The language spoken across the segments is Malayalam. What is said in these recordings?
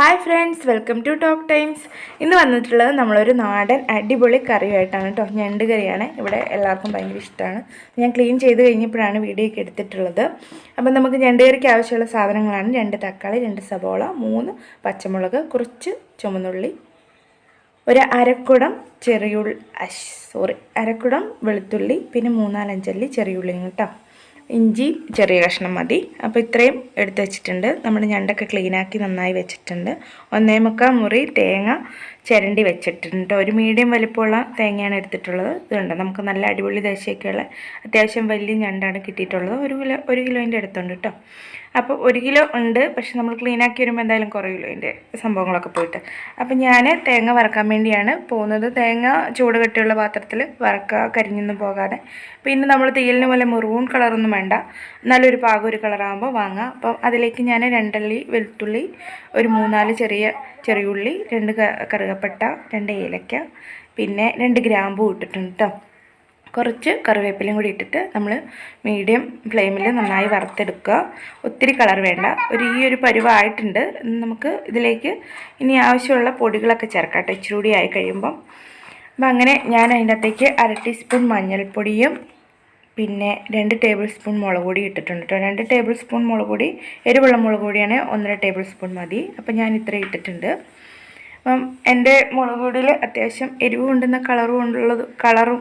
Hi friends welcome to talk times ഇന്ന് വന്നിട്ടുള്ളത് നമ്മളൊരു നാടൻ അടിപൊളി കറിയായിട്ടാണ് കേട്ടോ. ഞണ്ട് കറിയാണ്. ഇവിടെ എല്ലാവർക്കും ഭയങ്കര ഇഷ്ടമാണ്. ഞാൻ ക്ലീൻ ചെയ്ത് കഴിഞ്ഞപ്പോഴാണ് വീഡിയോ ഒക്കെ എടുത്തിട്ടുള്ളത്. അപ്പം നമുക്ക് ഞണ്ട് കറിക്ക് ആവശ്യമുള്ള സാധനങ്ങളാണ്. രണ്ട് തക്കാളി രണ്ട് സബോള മൂന്ന് പച്ചമുളക് കുറച്ച് ചുമന്നുള്ളി ഒരു അരക്കുടം ചെറിയുള്ളി സോറി അരക്കുടം വെളുത്തുള്ളി പിന്നെ മൂന്നാലഞ്ചല്ലി ചെറിയുള്ളിയും കേട്ടോ. ഇഞ്ചി ചെറിയ കഷ്ണം മതി. അപ്പോൾ ഇത്രയും എടുത്ത് വെച്ചിട്ടുണ്ട്. നമ്മൾ ഞണ്ടൊക്കെ ക്ലീനാക്കി നന്നായി വെച്ചിട്ടുണ്ട്. ഒന്നേ മുക്കാൽ മുറി തേങ്ങ ചിരണ്ടി വെച്ചിട്ടുണ്ട് ഒരു മീഡിയം വലിപ്പമുള്ള തേങ്ങയാണ് എടുത്തിട്ടുള്ളത്. ഇതുണ്ട് നമുക്ക് നല്ല അടിപൊളി ദേശയൊക്കെയുള്ള അത്യാവശ്യം വലിയ ഞണ്ടാണ് കിട്ടിയിട്ടുള്ളത്. ഒരു കിലോ ഒരു കിലോന്റെ അടുത്തുണ്ട് കേട്ടോ അപ്പോൾ ഒരു കിലോ ഉണ്ട്. പക്ഷെ നമ്മൾ ക്ലീനാക്കി വരുമ്പോൾ എന്തായാലും കുറയുമല്ലോ അതിന്റെ സംഭവങ്ങളൊക്കെ പോയിട്ട്. അപ്പോൾ ഞാൻ തേങ്ങ വറക്കാൻ വേണ്ടിയാണ് പോകുന്നത്. തേങ്ങ ചൂട് കെട്ടിയുള്ള പാത്രത്തിൽ വറക്കുക കരിഞ്ഞൊന്നും പോകാതെ. പിന്നെ നമ്മൾ തീയലിന് പോലെ മെറൂൺ കളറൊന്നും വേണ്ട. നല്ലൊരു പാകം ഒരു കളറാകുമ്പോൾ വാങ്ങാം. അപ്പം അതിലേക്ക് ഞാൻ രണ്ടല്ലി വെളുത്തുള്ളി ഒരു മൂന്നാൽ ചെറിയ ചെറിയുള്ളി രണ്ട് കറുകപ്പട്ട രണ്ട് ഏലക്ക പിന്നെ രണ്ട് ഗ്രാമ്പൂ ഇട്ടിട്ടുണ്ട് കേട്ടോ കുറച്ച് കറിവേപ്പിലയും കൂടി ഇട്ടിട്ട് നമ്മൾ മീഡിയം ഫ്ലെയിമിൽ നന്നായി വറുത്തെടുക്കുക. ഒത്തിരി കളർ വേണ്ട. ഒരു ഈ ഒരു പരുവായിട്ടുണ്ട്. നമുക്ക് ഇതിലേക്ക് ഇനി ആവശ്യമുള്ള പൊടികളൊക്കെ ചേർക്കാം ഇച്ചിരി കൂടി ആയി കഴിയുമ്പം. അപ്പം അങ്ങനെ ഞാൻ അതിന്റെ അകത്തേക്ക് അര ടീസ്പൂൺ മഞ്ഞൾപ്പൊടിയും പിന്നെ രണ്ട് ടേബിൾ സ്പൂൺ മുളക് പൊടി ഇട്ടിട്ടുണ്ട് കേട്ടോ രണ്ട് ടേബിൾ സ്പൂൺ മുളക് പൊടി എരിവുള്ള മുളക് പൊടിയാണ് ഒന്നര ടേബിൾ സ്പൂൺ മതി. അപ്പം ഞാൻ ഇത്രയും ഇട്ടിട്ടുണ്ട്. അപ്പം എന്റെ മുളക് പൊടിയിൽ അത്യാവശ്യം എരിവ് കൊണ്ടുന്ന കളറും കൊണ്ടുള്ളത് കളറും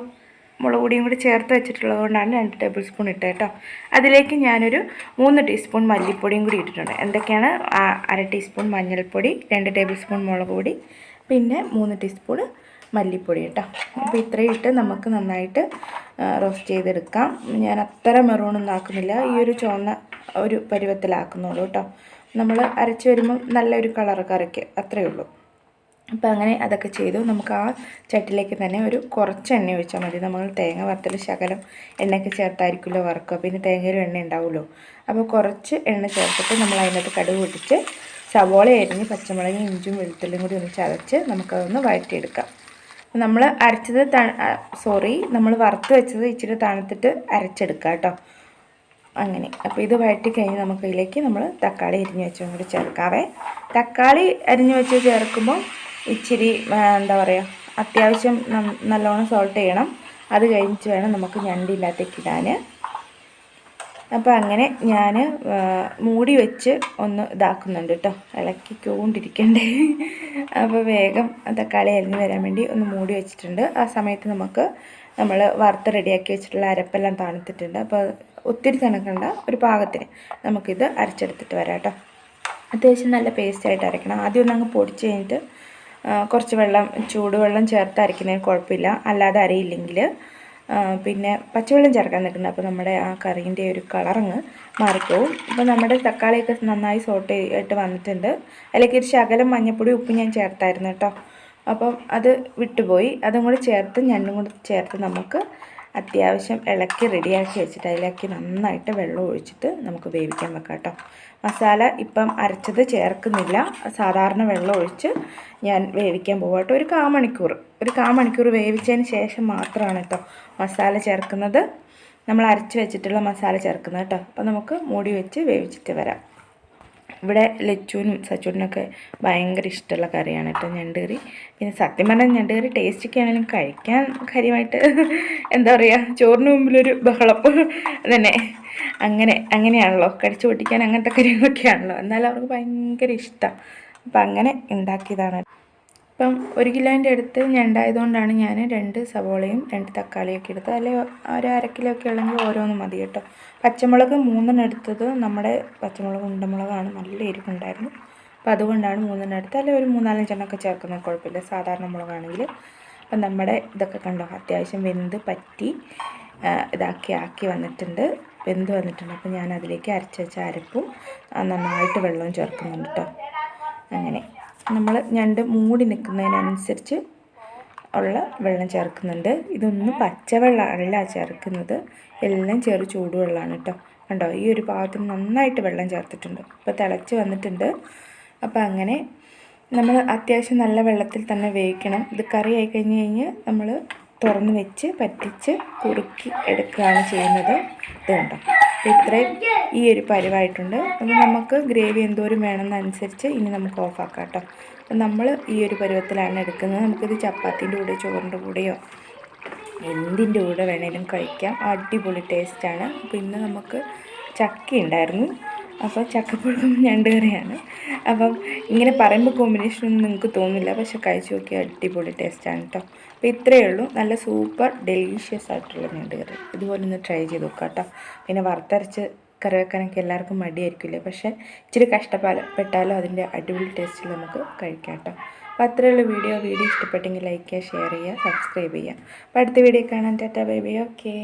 മുളക് പൊടിയും കൂടി ചേർത്ത് വെച്ചിട്ടുള്ളത് കൊണ്ടാണ് രണ്ട് ടേബിൾ സ്പൂൺ ഇട്ടത് കേട്ടോ അതിലേക്ക് ഞാനൊരു മൂന്ന് ടീസ്പൂൺ മല്ലിപ്പൊടിയും കൂടി ഇട്ടിട്ടുണ്ട്. എന്തൊക്കെയാണ്? അര ടീസ്പൂൺ മഞ്ഞൾപ്പൊടി രണ്ട് ടേബിൾ സ്പൂൺ മുളക് പൊടി പിന്നെ മൂന്ന് ടീസ്പൂൺ മല്ലിപ്പൊടി കേട്ടോ. അപ്പോൾ ഇത്രയും ഇട്ട് നമുക്ക് നന്നായിട്ട് റോസ്റ്റ് ചെയ്തെടുക്കാം. ഞാൻ അത്ര മെറൂണൊന്നും ആക്കുന്നില്ല. ഈ ഒരു ചുവന്ന ഒരു പരുവത്തിലാക്കുന്നുള്ളൂ കേട്ടോ. നമ്മൾ അരച്ച് വരുമ്പോൾ നല്ലൊരു കളർ കറിക്ക് അത്രയേ ഉള്ളൂ. അപ്പോൾ അങ്ങനെ അതൊക്കെ ചെയ്തു. നമുക്ക് ആ ചട്ടിലേക്ക് തന്നെ ഒരു കുറച്ച് എണ്ണ ഒഴിച്ചാൽ മതി. നമ്മൾ തേങ്ങ വറുത്തൽ ശകലം എണ്ണയൊക്കെ ചേർത്തായിരിക്കുമല്ലോ വറുക്കുക. പിന്നെ തേങ്ങയിലും എണ്ണ ഉണ്ടാവുമല്ലോ. അപ്പോൾ കുറച്ച് എണ്ണ ചേർത്തിട്ട് നമ്മൾ അതിനകത്ത് കടുക് പൊട്ടിച്ച് സവോള അരിഞ്ഞ് പച്ചമുളകും ഇഞ്ചും വെളുത്തുള്ളിയും കൂടി ഒന്ന് ചതച്ച് നമുക്കതൊന്ന് വഴറ്റിയെടുക്കാം. നമ്മൾ അരച്ചത് സോറി നമ്മൾ വറുത്ത് വെച്ചത് ഇച്ചിരി തണുത്തിട്ട് അരച്ചെടുക്കുക കേട്ടോ അങ്ങനെ. അപ്പോൾ ഇത് വഴറ്റി കഴിഞ്ഞ് നമുക്ക് ഇതിലേക്ക് നമ്മൾ തക്കാളി അരിഞ്ഞ് വെച്ചും കൂടി ചേർക്കാവേ. തക്കാളി അരിഞ്ഞ് വെച്ച് ചേർക്കുമ്പോൾ ഇച്ചിരി എന്താ പറയുക അത്യാവശ്യം നല്ലോണം സോൾട്ട് ചെയ്യണം. അത് കഴിഞ്ഞിട്ട് വേണം നമുക്ക് ഞണ്ടില്ലാത്തേക്ക് ഇടാൻ അപ്പോൾ അങ്ങനെ ഞാൻ മൂടി വെച്ച് ഒന്ന് ഇതാക്കുന്നുണ്ട് കേട്ടോ ഇളക്കിക്കൊണ്ടിരിക്കണ്ടേ. അപ്പോൾ വേഗം തക്കാളി അരിഞ്ഞ് വരാൻ വേണ്ടി ഒന്ന് മൂടി വെച്ചിട്ടുണ്ട്. ആ സമയത്ത് നമുക്ക് നമ്മൾ വറുത്ത് റെഡിയാക്കി വെച്ചിട്ടുള്ള അരപ്പെല്ലാം തണുത്തിട്ടുണ്ട്. അപ്പോൾ ഒത്തിരി തണുക്കണ്ട ഒരു പാകത്തിന് നമുക്കിത് അരച്ചെടുത്തിട്ട് വരാം കേട്ടോ അത്യാവശ്യം നല്ല പേസ്റ്റായിട്ട് അരയ്ക്കണം ആദ്യം ഒന്ന് അങ്ങ് പൊടിച്ച് കഴിഞ്ഞിട്ട് കുറച്ച് വെള്ളം ചൂടുവെള്ളം ചേർത്ത് അരയ്ക്കുന്നതിന് കുഴപ്പമില്ല. അല്ലാതെ അരയില്ലെങ്കിൽ പിന്നെ പച്ചവെള്ളം ചേർക്കാൻ നിൽക്കുന്നത് അപ്പോൾ നമ്മുടെ ആ കറീന്റെ ഒരു കളറങ്ങ് മാറിപ്പോവും. അപ്പോൾ നമ്മുടെ തക്കാളിയൊക്കെ നന്നായി സോട്ട് ചെയ്തിട്ട് വന്നിട്ടുണ്ട്. അതിലേക്ക് ഒരു ശകലം മഞ്ഞപ്പൊടി ഉപ്പ് ഞാൻ ചേർത്തായിരുന്നു കേട്ടോ. അപ്പം അത് വിട്ടുപോയി. അതും കൂടി ചേർത്ത് ഞണ്ടും കൂടി ചേർത്ത് നമുക്ക് അത്യാവശ്യം ഇളക്കി റെഡിയാക്കി വെച്ചിട്ട് അതിലേക്ക് നന്നായിട്ട് വെള്ളം ഒഴിച്ചിട്ട് നമുക്ക് വേവിക്കാൻ വെക്കാം കേട്ടോ. മസാല ഇപ്പം അരച്ചത് ചേർക്കുന്നില്ല. സാധാരണ വെള്ളം ഒഴിച്ച് ഞാൻ വേവിക്കാൻ പോകാം ഒരു കാ മണിക്കൂർ. ഒരു കാ മണിക്കൂർ വേവിച്ചതിന് ശേഷം മാത്രമാണ് കേട്ടോ മസാല ചേർക്കുന്നത്. നമ്മൾ അരച്ച് വെച്ചിട്ടുള്ള മസാല ചേർക്കുന്നത് കേട്ടോ. അപ്പോൾ നമുക്ക് മൂടി വെച്ച് വേവിച്ചിട്ട് വരാം. ഇവിടെ ലച്ചുവിനും സച്ചുവിനൊക്കെ ഭയങ്കര ഇഷ്ടമുള്ള കറിയാണ് കേട്ടോ ഞണ്ട് കറി പിന്നെ സത്യം പറഞ്ഞാൽ ഞണ്ട് കറി ടേസ്റ്റൊക്കെ ആണെങ്കിലും കഴിക്കാൻ കാര്യമായിട്ട് എന്താ പറയുക ചോറിന് മുമ്പിലൊരു ബഹളം. തന്നെ അങ്ങനെ അങ്ങനെയാണല്ലോ. കടിച്ചു പൊട്ടിക്കാൻ അങ്ങനത്തെ കാര്യങ്ങളൊക്കെയാണല്ലോ. എന്നാലും അവർക്ക് ഭയങ്കര ഇഷ്ടമാണ് അപ്പം അങ്ങനെ ഉണ്ടാക്കിയതാണ്. ഇപ്പം ഒരു കിലോന്റെ അടുത്ത് ഞണ്ടായതുകൊണ്ടാണ് ഞാൻ രണ്ട് സവോളയും രണ്ട് തക്കാളിയൊക്കെ എടുത്തത്. അല്ലെങ്കിൽ ഒരു അര കിലോ ഒക്കെ ഉള്ളെങ്കിൽ ഓരോന്നും മതി കേട്ടോ. പച്ചമുളക് മൂന്നെണ്ണം എടുത്തത് നമ്മുടെ പച്ചമുളക് ഉണ്ടമുളകാണ്. നല്ല എരിവുണ്ടായിരുന്നു. അപ്പം അതുകൊണ്ടാണ് മൂന്നെണ്ണം എടുത്തത്. അല്ലെങ്കിൽ ഒരു മൂന്നാലഞ്ചെണ്ണമൊക്കെ ചേർക്കുന്നത്. കുഴപ്പമില്ല. സാധാരണ മുളകാണെങ്കിൽ. അപ്പം നമ്മുടെ ഇതൊക്കെ കണ്ടോ? അത്യാവശ്യം വെന്ത് പറ്റി ഇതാക്കി ആക്കി വന്നിട്ടുണ്ട്. വെന്ത് വന്നിട്ടുണ്ട്. അപ്പോൾ ഞാൻ അതിലേക്ക് അരച്ച് വെച്ച അരപ്പും നന്നായിട്ട് വെള്ളവും ചേർക്കുന്നുണ്ട് കേട്ടോ അങ്ങനെ. നമ്മൾ ഞണ്ട് മൂടി നിൽക്കുന്നതിനനുസരിച്ച് ഉള്ള വെള്ളം ചേർക്കുന്നുണ്ട്. ഇതൊന്നും പച്ചവെള്ളമല്ല ചേർക്കുന്നത്. എല്ലാം ചെറു ചൂടുവെള്ളമാണ് കേട്ടോ കണ്ടോ? ഈ ഒരു പാകത്തിന് നന്നായിട്ട് വെള്ളം ചേർത്തിട്ടുണ്ട്. ഇപ്പോൾ തിളച്ച് വന്നിട്ടുണ്ട്. അപ്പോൾ അങ്ങനെ നമ്മൾ അത്യാവശ്യം നല്ല വെള്ളത്തിൽ തന്നെ വേവിക്കണം. ഇത് കറി ആയി കഴിഞ്ഞ് കഴിഞ്ഞ് നമ്മൾ തുറന്ന് വെച്ച് പറ്റിച്ച് കുറുക്കി എടുക്കുകയാണ് ചെയ്യുന്നത്. ഇതുകൊണ്ട് ഇത്രയും ഈ ഒരു പരിവായിട്ടുണ്ട്. അപ്പോൾ നമുക്ക് ഗ്രേവി എന്തോരം വേണമെന്നനുസരിച്ച് ഇനി നമുക്ക് ഓഫാക്കാം കേട്ടോ. അപ്പം നമ്മൾ ഈ ഒരു പരുവത്തിലാണ് എടുക്കുന്നത്. നമുക്കിത് ചപ്പാത്തിന്റെ കൂടെ ചോറിന്റെ കൂടെയോ എന്തിന്റെ കൂടെ വേണേലും കഴിക്കാം. അടിപൊളി ടേസ്റ്റാണ് അപ്പോൾ ഇന്ന് നമുക്ക് ചക്ക ഉണ്ടായിരുന്നു അപ്പോൾ ചക്കപ്പുഴുക്കും ഞണ്ട് കറിയാണ് അപ്പം ഇങ്ങനെ പറയുമ്പോൾ കോമ്പിനേഷൻ ഒന്നും നിങ്ങൾക്ക് തോന്നില്ല. പക്ഷെ കഴിച്ചു നോക്കിയാൽ അടിപൊളി ടേസ്റ്റാണ് കേട്ടോ അപ്പോൾ ഇത്രയേ ഉള്ളൂ. നല്ല സൂപ്പർ ഡെലീഷ്യസ് ആയിട്ടുള്ള ഞണ്ട് കറി ഇതുപോലെ ഒന്ന് ട്രൈ ചെയ്ത് നോക്കാം കേട്ടോ പിന്നെ വറുത്തരച്ച് കറി വെക്കാനൊക്കെ എല്ലാവർക്കും മടിയായിരിക്കില്ലേ? പക്ഷേ ഇച്ചിരി കഷ്ടപ്പെട്ടാലും അതിന്റെ അടിപൊളി ടേസ്റ്റിൽ നമുക്ക് കഴിക്കാം കേട്ടോ അപ്പോൾ അത്രയുള്ള വീഡിയോ വീഡിയോ ഇഷ്ടപ്പെട്ടെങ്കിൽ ലൈക്ക് ചെയ്യുക ഷെയർ ചെയ്യുക സബ്സ്ക്രൈബ് ചെയ്യുക. അപ്പോൾ അടുത്ത വീഡിയോ കാണാൻ ടാറ്റ ബൈ ബൈ ഓക്കേ